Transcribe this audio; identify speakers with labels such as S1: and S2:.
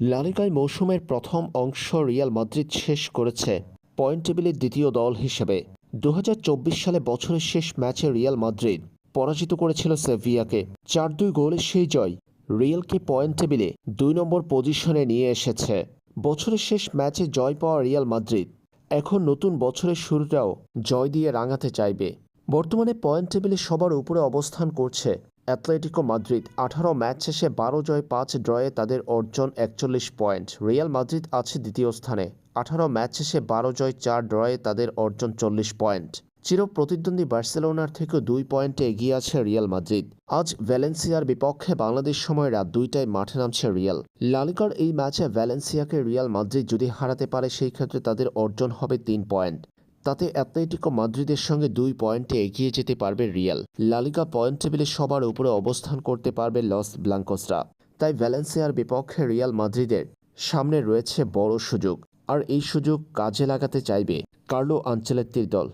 S1: লালিগায় মৌসুমের প্রথম অংশ রিয়াল মাদ্রিদ শেষ করেছে পয়েন্ট টেবিলের দ্বিতীয় দল হিসেবে। দু হাজার চব্বিশ সালে বছরের শেষ ম্যাচে রিয়াল মাদ্রিদ পরাজিত করেছিল সেভিয়াকে। চার দুই গোলের সেই জয় রিয়ালকে পয়েন্ট টেবিলে দুই নম্বর পজিশনে নিয়ে এসেছে। বছরের শেষ ম্যাচে জয় পাওয়া রিয়াল মাদ্রিদ এখন নতুন বছরের শুরুটাও জয় দিয়ে রাঙাতে চাইবে। বর্তমানে পয়েন্ট টেবিলে সবার উপরে অবস্থান করছে অ্যাথলেটিকো মাদ্রিদ আঠারো ম্যাচ শেষে বারো জয়, পাঁচ ড্রয়ে তাদের অর্জন একচল্লিশ পয়েন্ট। রিয়াল মাদ্রিদ আছে দ্বিতীয় স্থানে। আঠারো ম্যাচ শেষে বারো জয়, চার ড্রয়ে তাদের অর্জন চল্লিশ পয়েন্ট। চির প্রতিদ্বন্দ্বী বার্সেলোনার থেকেও দুই পয়েন্টে এগিয়ে আছে রিয়াল মাদ্রিদ। আজ ভ্যালেন্সিয়ার বিপক্ষে বাংলাদেশ সময় রাত দুইটায় মাঠে নামছে রিয়াল। লালিকার এই ম্যাচে ভ্যালেন্সিয়াকে রিয়াল মাদ্রিদ যদি হারাতে পারে, সেই ক্ষেত্রে তাদের অর্জন হবে তিন পয়েন্ট। তাতে অ্যাথলেটিকো মাদ্রিদের সঙ্গে দুই পয়েন্টে এগিয়ে যেতে পারবে রিয়াল। লালিকা পয়েন্ট টেবিলে সবার উপরে অবস্থান করতে পারবে লস ব্লাঙ্কোসরা। তাই ভ্যালেন্সিয়ার বিপক্ষে রিয়াল মাদ্রিদের সামনে রয়েছে বড় সুযোগ। আর এই সুযোগ কাজে লাগাতে চাইবে কার্লো আঞ্চলেত্তির দল।